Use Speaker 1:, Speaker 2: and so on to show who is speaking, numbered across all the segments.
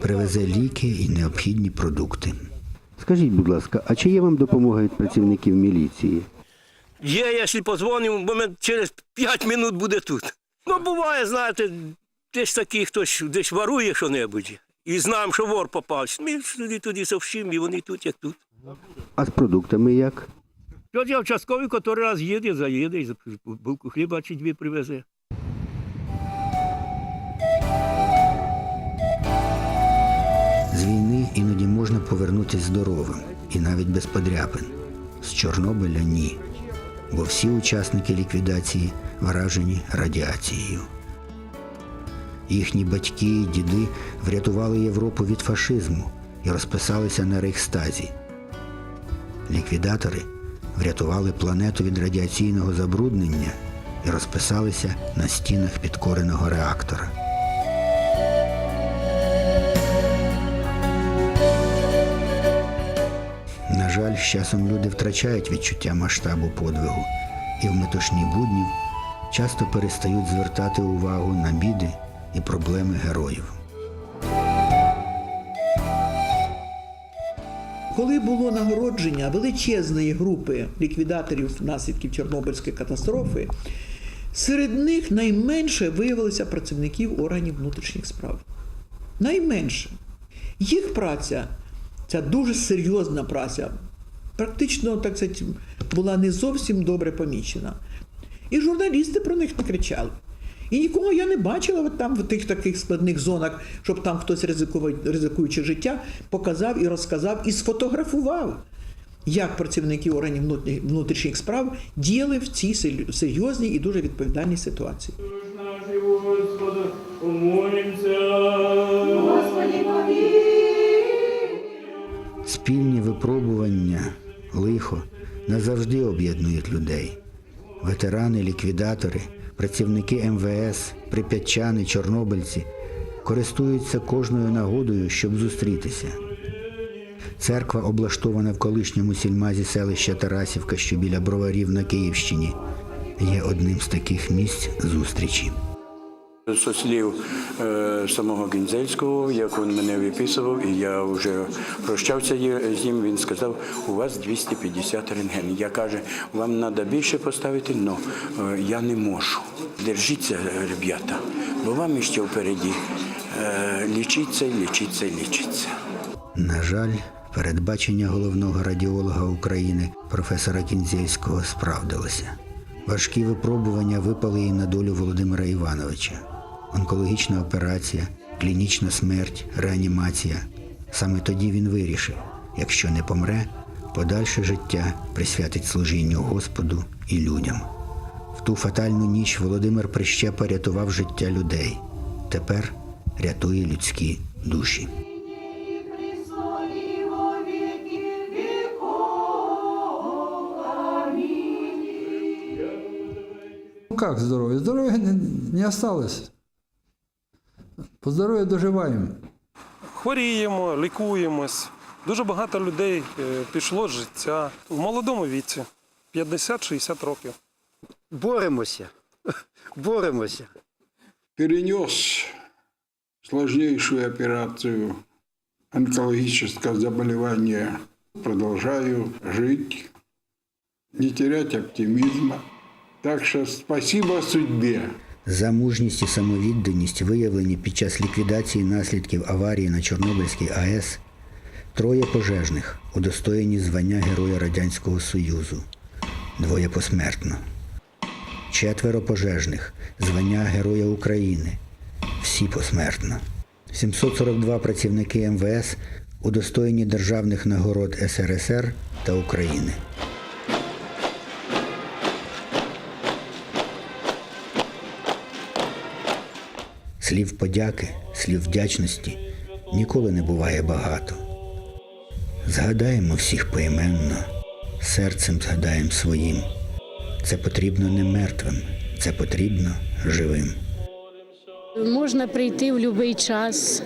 Speaker 1: привезе ліки і необхідні продукти. Скажіть, будь ласка, а чи є вам допомога від працівників міліції?
Speaker 2: Є, якщо позвонив, бо ми через 5 минут буде тут. Ну, буває, знаєте, десь такий хтось десь ворує що-небудь. І знаємо, що вор попався. Ми тоді туди совщимо, і вони тут, як тут.
Speaker 1: А з продуктами як?
Speaker 2: От я участковий, який раз їде, заїде, і булку хліба чи дві привезе.
Speaker 1: Можна повернутися здоровим і навіть без подряпин. З Чорнобиля ні. Бо всі учасники ліквідації вражені радіацією. Їхні батьки і діди врятували Європу від фашизму і розписалися на Рейхстазі. Ліквідатори врятували планету від радіаційного забруднення і розписалися на стінах підкореного реактора. Жаль, з часом люди втрачають відчуття масштабу подвигу і в метушні буднів часто перестають звертати увагу на біди і проблеми героїв.
Speaker 3: Коли було нагородження величезної групи ліквідаторів наслідків Чорнобильської катастрофи, серед них найменше виявилося працівників органів внутрішніх справ. Найменше. Їх праця, ця дуже серйозна праця, практично, так сказати, була не зовсім добре помічена. І журналісти про них не кричали. І нікого я не бачила от там в тих таких складних зонах, щоб там хтось ризикував- ризикуючи життя, показав і розказав і сфотографував, як працівники органів внутрішніх справ діяли в цій сер- серйозній і дуже відповідальній ситуації.
Speaker 1: Спільні випробування, лихо назавжди об'єднують людей. Ветерани, ліквідатори, працівники МВС, прип'ятчани, чорнобильці користуються кожною нагодою, щоб зустрітися. Церква, облаштована в колишньому сільмазі селища Тарасівка, що біля броварів на Київщині, є одним з таких місць зустрічі.
Speaker 4: Со слів е, самого Гінзельського, як він мене виписував, і я вже прощався з ним, він сказав, у вас 250 рентген. Я каже, вам треба більше поставити, але я не можу. Держіться, ребята, бо вам ще впереді е, лічиться, лічиться, лічиться.
Speaker 1: На жаль, передбачення головного радіолога України професора Кінзєйського справдилося. Важкі випробування випали і на долю Володимира Івановича. Онкологічна операція, клінічна смерть, реанімація. Саме тоді він вирішив, якщо не помре, подальше життя присвятить служінню Господу і людям. В ту фатальну ніч Володимир Прищепа рятував життя людей. Тепер рятує людські душі.
Speaker 5: Ну как здоровье? Здоровья не, не осталось. По здоров'ю доживаємо.
Speaker 6: хворіємо, лікуємось. Дуже багато людей е, пішло з життя в молодому віці, 50-60 років.
Speaker 7: боремося. Боремося.
Speaker 8: перенес сложнейшую операцию онкологическое заболевание. Продолжаю жить, не терять оптимизма. Так что спасибо судьбе.
Speaker 1: За мужність і самовідданість, виявлені під час ліквідації наслідків аварії на Чорнобильській АЕС, троє пожежних удостоєні звання Героя Радянського Союзу, двоє посмертно. Четверо пожежних звання Героя України, всі посмертно. 742 працівники МВС удостоєні державних нагород СРСР та України. Слів подяки, слів вдячності ніколи не буває багато. Згадаємо всіх поіменно, серцем згадаємо своїм. Це потрібно не мертвим, це потрібно живим.
Speaker 9: Можна прийти в будь-який час,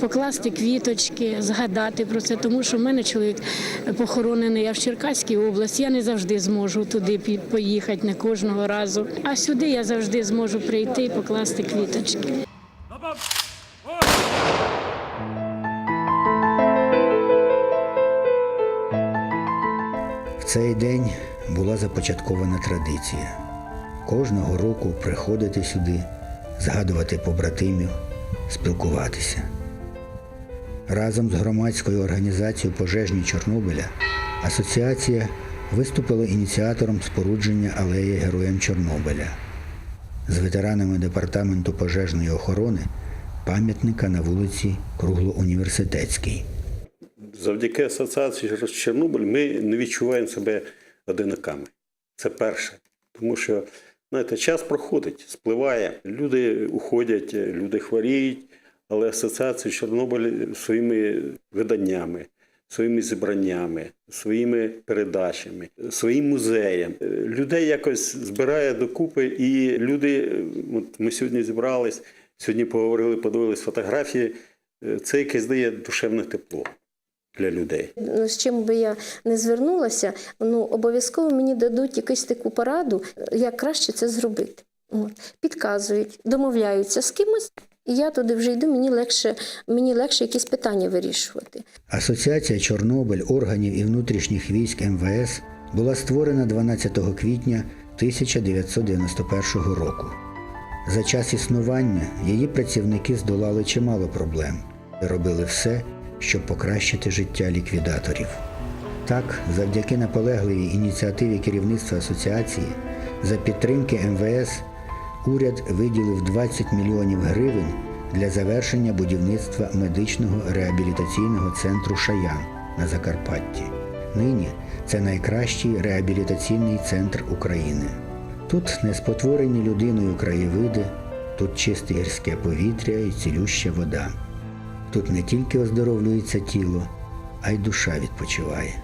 Speaker 9: покласти квіточки, згадати про це, тому що в мене чоловік похоронений я в Черкаській області. Я не завжди зможу туди поїхати, не кожного разу. А сюди я завжди зможу прийти і покласти квіточки.
Speaker 1: Цей день була започаткована традиція. Кожного року приходити сюди, згадувати побратимів, спілкуватися. Разом з громадською організацією пожежні Чорнобиля асоціація виступила ініціатором спорудження алеї Героям Чорнобиля з ветеранами департаменту пожежної охорони пам'ятника на вулиці Круглоуніверситетській.
Speaker 10: Завдяки асоціації з Чорнобиль ми не відчуваємо себе одинаками. Це перше. Тому що, знаєте, час проходить, спливає, люди уходять, люди хворіють, але асоціація Чорнобиль своїми виданнями, своїми зібраннями, своїми передачами, своїм музеєм. Людей якось збирає докупи, і люди, от ми сьогодні зібрались, сьогодні поговорили, подивились фотографії. Це якесь дає душевне тепло для людей.
Speaker 11: Ну, з чим би я не звернулася, ну обов'язково мені дадуть якусь таку пораду, як краще це зробити. От. Підказують, домовляються з кимось, і я туди вже йду, мені легше, мені легше якісь питання вирішувати.
Speaker 1: Асоціація Чорнобиль органів і внутрішніх військ МВС була створена 12 квітня 1991 року. За час існування її працівники здолали чимало проблем і робили все, щоб покращити життя ліквідаторів. Так, завдяки наполегливій ініціативі керівництва асоціації, за підтримки МВС уряд виділив 20 мільйонів гривень для завершення будівництва медичного реабілітаційного центру Шаян на Закарпатті. Нині це найкращий реабілітаційний центр України. Тут не спотворені людиною краєвиди, тут чисте гірське повітря і цілюща вода. Тут не тільки оздоровлюється тіло, а й душа відпочиває.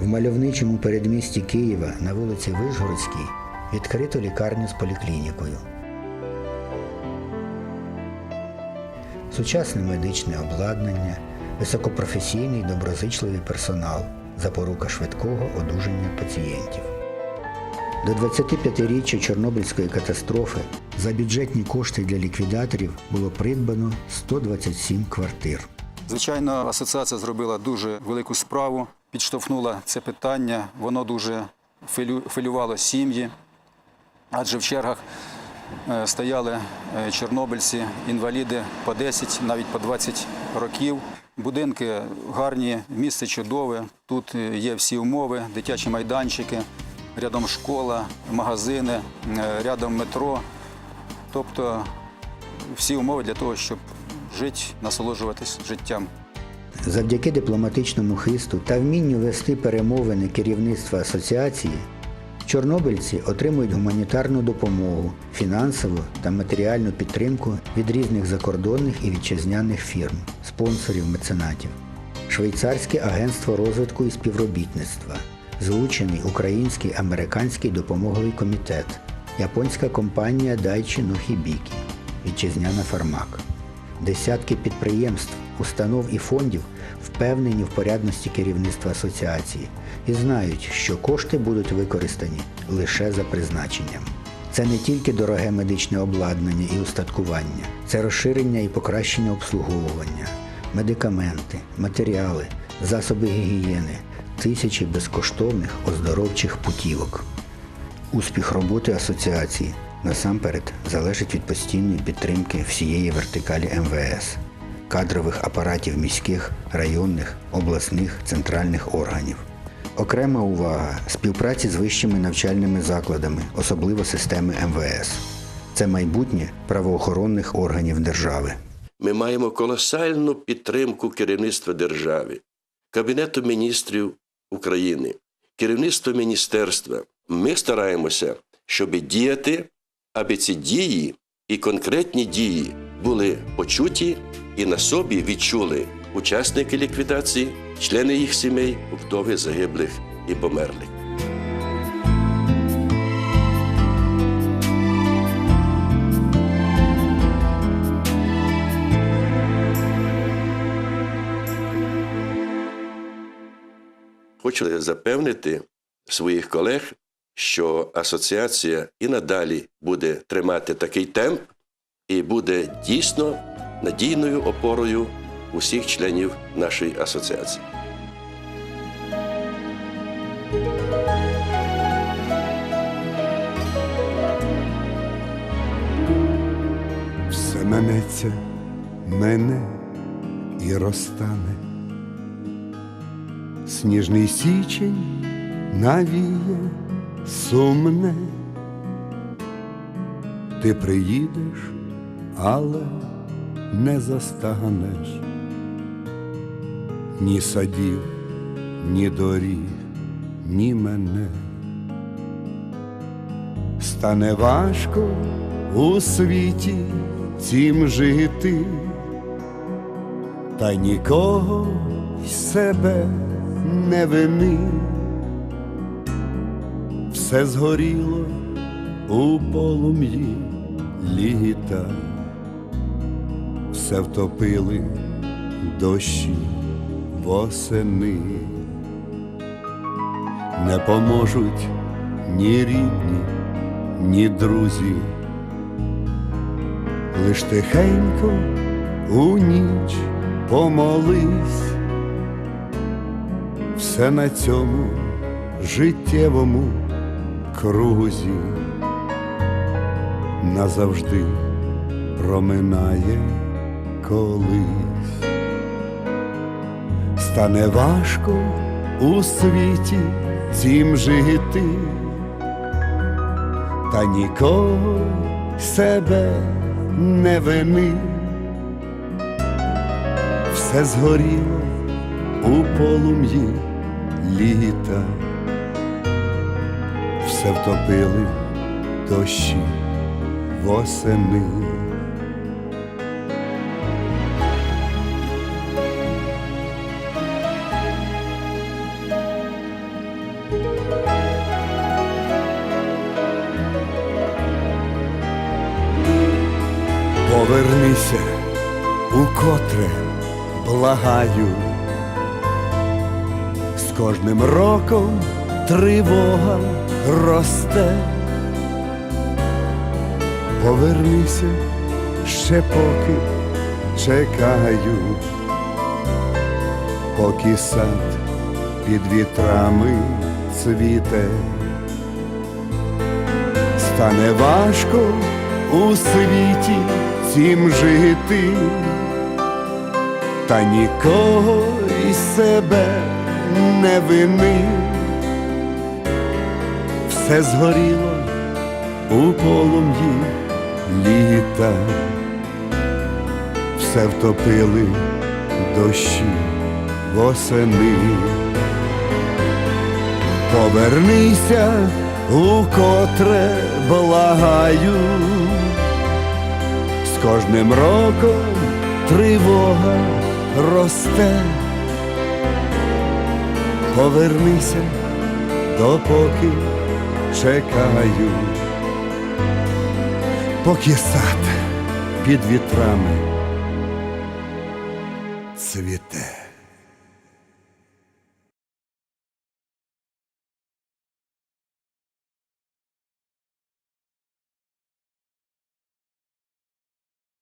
Speaker 1: В мальовничому передмісті Києва на вулиці Вишгородській відкрито лікарню з поліклінікою. Сучасне медичне обладнання, високопрофесійний доброзичливий персонал, запорука швидкого одужання пацієнтів. До 25-річчя Чорнобильської катастрофи за бюджетні кошти для ліквідаторів було придбано 127 квартир.
Speaker 12: Звичайно, асоціація зробила дуже велику справу, підштовхнула це питання. Воно дуже хвилю- хвилювало сім'ї, адже в чергах е, стояли е, чорнобильці, інваліди по 10, навіть по 20 років. Будинки гарні, місце чудове. Тут е, є всі умови, дитячі майданчики, рядом школа, магазини, рядом метро. Тобто всі умови для того, щоб жити, насолоджуватись життям.
Speaker 1: Завдяки дипломатичному хисту та вмінню вести перемовини керівництва асоціації, чорнобильці отримують гуманітарну допомогу, фінансову та матеріальну підтримку від різних закордонних і вітчизняних фірм, спонсорів, меценатів, Швейцарське агентство розвитку і співробітництва, залучений Український американський допомоговий комітет, японська компанія Дайчі Нохібікі, вітчизняна Фармак. Десятки підприємств, установ і фондів впевнені в порядності керівництва асоціації і знають, що кошти будуть використані лише за призначенням. Це не тільки дороге медичне обладнання і устаткування, це розширення і покращення обслуговування, медикаменти, матеріали, засоби гігієни, тисячі безкоштовних оздоровчих путівок. Успіх роботи асоціації насамперед залежить від постійної підтримки всієї вертикалі МВС, кадрових апаратів міських, районних, обласних, центральних органів. Окрема увага співпраці з вищими навчальними закладами, особливо системи МВС. Це майбутнє правоохоронних органів держави.
Speaker 13: Ми маємо колосальну підтримку керівництва держави, Кабінету міністрів України, керівництва міністерства. Ми стараємося, щоб діяти, аби ці дії і конкретні дії були почуті і на собі відчули учасники ліквідації, члени їх сімей, вдови загиблих і померлих. Хочу запевнити своїх колег, що асоціація і надалі буде тримати такий темп і буде дійсно надійною опорою усіх членів нашої асоціації.
Speaker 14: Все минеться мене і розтане. Сніжний січень навіє сумне. Ти приїдеш, але не застанеш ні садів, ні доріг, ні мене. Стане важко у світі цім жити, та нікого й себе не вини. Все згоріло у полум'ї літа, все втопили дощі восени, не поможуть ні рідні, ні друзі, лиш тихенько у ніч помолись, все на цьому життєвому крузі назавжди проминає колись. Стане важко у світі цім жити, та нікого себе не вини. Все згоріло у полум'ї літа, все втопили дощі восени. Повернися укотре, благаю, з кожним роком тривога росте. Повернися ще поки чекаю, поки сад під вітрами цвіте, стане важко у світі цім жити, та нікого із себе не вини, все згоріло у полум'ї літа, все втопили дощі восени. Повернися, укотре благаю, з кожним роком тривога росте. Повернися, допоки чекаю, поки сад під вітрами цвіте.